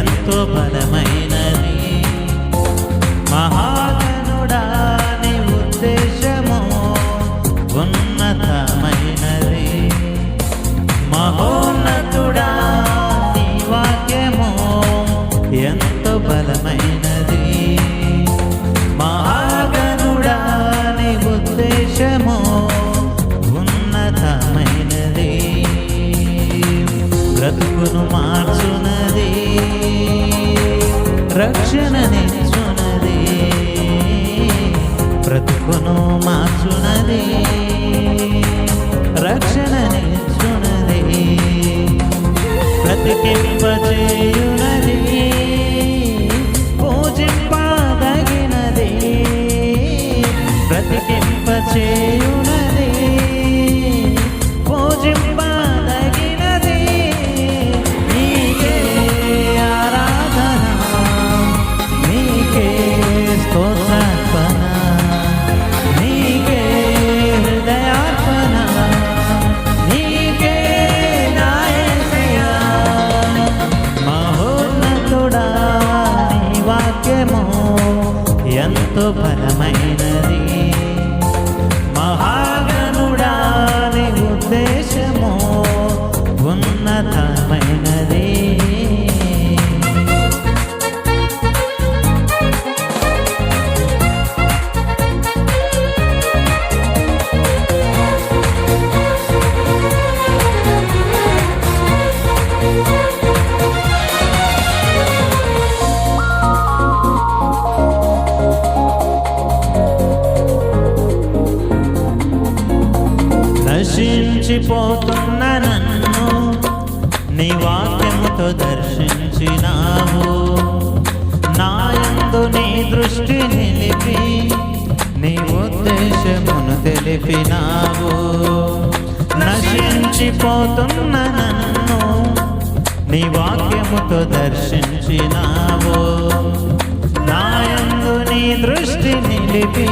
ఎంతో బలమైన बजे నశించిపోతున్న నన్ను నీ వాక్యముతో దర్శించినావు. నాయందు నీ దృష్టి నిలిపి నీ ఉద్దేశమును తెలిపినావు. నశించిపోతున్న నన్ను నీ వాక్యముతో దర్శించినావు. నాయందు నీ దృష్టి నిలిపి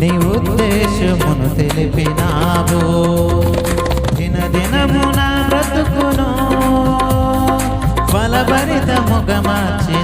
నీ ఉద్దేశమును తెలిపినా சொர்க்கமாச்சே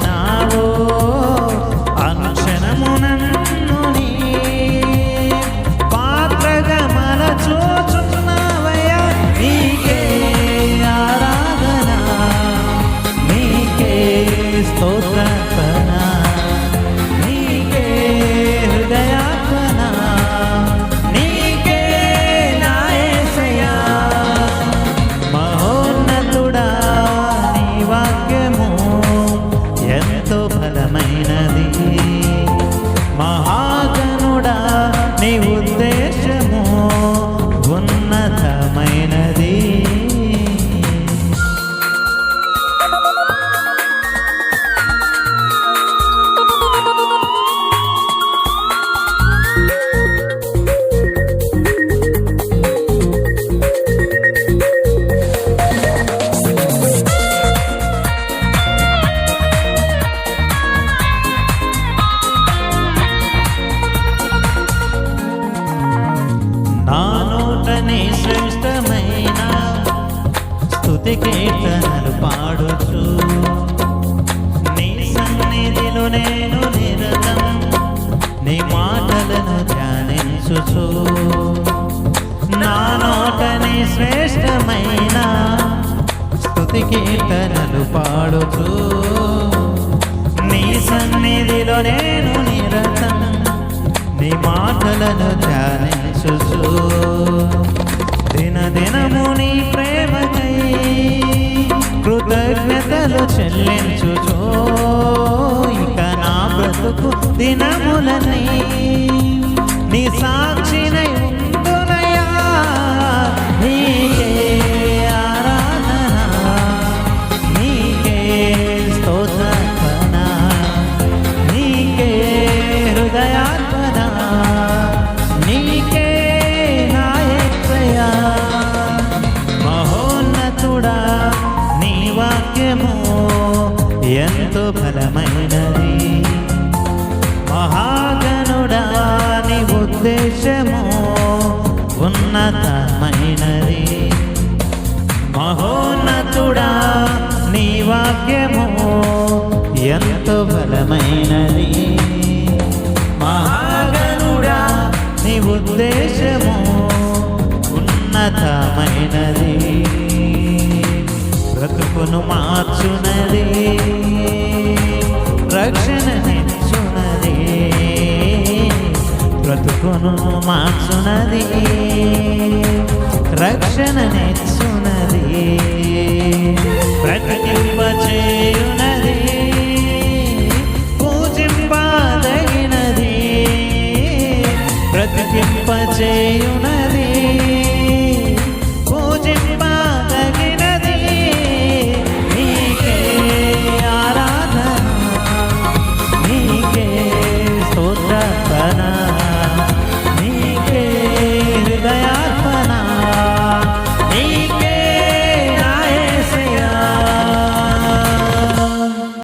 కీర్తనలు పాడుచు నీ సన్నిధిలో నేను నిరతం నీ మాటలను ధ్యానించుచు నా నోటనే శ్రేష్టమైన స్తుతి కీర్తనలు పాడుచు నీ సన్నిధిలో నేను నిరతం నీ మాటలను ధ్యానించుచు బ్రతుకు దినములని నీ సాక్షినై ఉందునయా నీకే ఆరాధన నీకే స్తోత్రార్పణ నీకే హృదయార్పణ నీకే నా మహోన్నతుడా నీ వాక్యము ఎంతో ఫలమైనది ఉద్దేశము ఉన్నతమైనది. మహోన్నతుడా నీ వాక్యము ఎంతో బలమైనది. మహాగనుడా నీ ఉద్దేశము ఉన్నతమైనది. బ్రతుకును మార్చునది. రక్షణ బ్రతుకును మార్చునది. రక్షణ రక్షణనిచ్చునది బ్రతికింప చేయునది